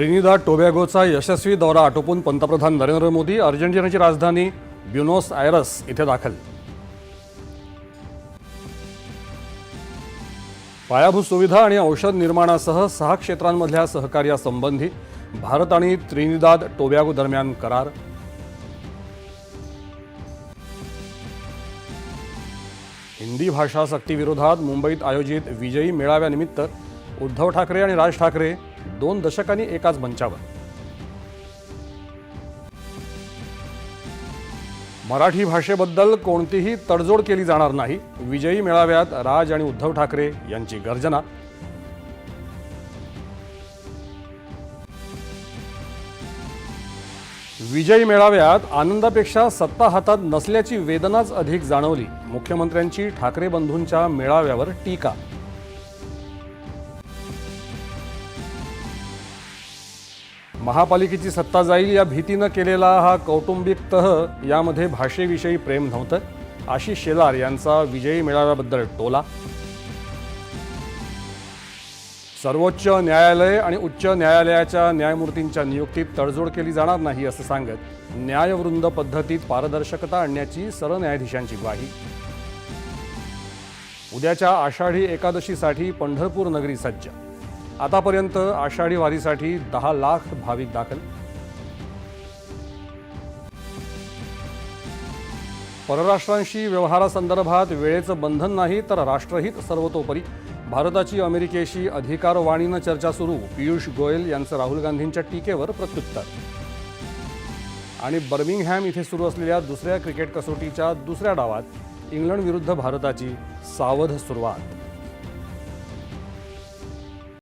Trinidad टोबॅगोचा यशस्वी दौरा आटोपून पंतप्रधान नरेंद्र मोदी अर्जेंटिनाची राजधानी ब्युनोस आयरस इथे दाखल. पायाभूत सुविधा आणि औषध निर्माणासह सहा क्षेत्रांमधल्या सहकार्यासंबंधी भारत आणि त्रिनिदाद टोबॅगो दरम्यान करार. हिंदी भाषा सक्तीविरोधात मुंबईत आयोजित विजयी मेळाव्यानिमित्त उद्धव ठाकरे आणि राज ठाकरे दोन दशकांनी एकाच मंचावर. मराठी भाषेबद्दल कोणतीही तडजोड केली जाणार नाही. विजयी मेळाव्यात राज आणि उद्धव ठाकरे यांची गर्जना. विजयी मेळाव्यात आनंदापेक्षा सत्ता हातात नसल्याची वेदनाच अधिक जाणवली. मुख्यमंत्र्यांची ठाकरे बंधूंच्या मेळाव्यावर टीका. महापालिकेची सत्ता जाईल या भीतीनं केलेला हा कौटुंबिक तह यामध्ये भाषेविषयी प्रेम नव्हतं. आशिष शेलार यांचा विजयी मेळाव्याबद्दल टोला. सर्वोच्च न्यायालय आणि उच्च न्यायालयाच्या न्यायमूर्तींच्या नियुक्तीत तडजोड केली जाणार नाही असं सांगत न्यायवृंद पद्धतीत पारदर्शकता आणण्याची सरन्यायाधीशांची ग्वाही. उद्याच्या आषाढी एकादशीसाठी पंढरपूर नगरी सज्ज. आतापर्यंत आषाढी वारीसाठी दहा लाख भाविक दाखल. परराष्ट्रांशी व्यवहारासंदर्भात वेळेचं बंधन नाही तर राष्ट्रहित सर्वतोपरी. भारताची अमेरिकेशी अधिकारवाणीनं चर्चा सुरू पियुष गोयल यांचं राहुल गांधींच्या टीकेवर प्रत्युत्तर. आणि बर्मिंगहॅम इथे सुरू असलेल्या दुसऱ्या क्रिकेट कसोटीच्या दुसऱ्या डावात इंग्लंडविरुद्ध भारताची सावध सुरुवात.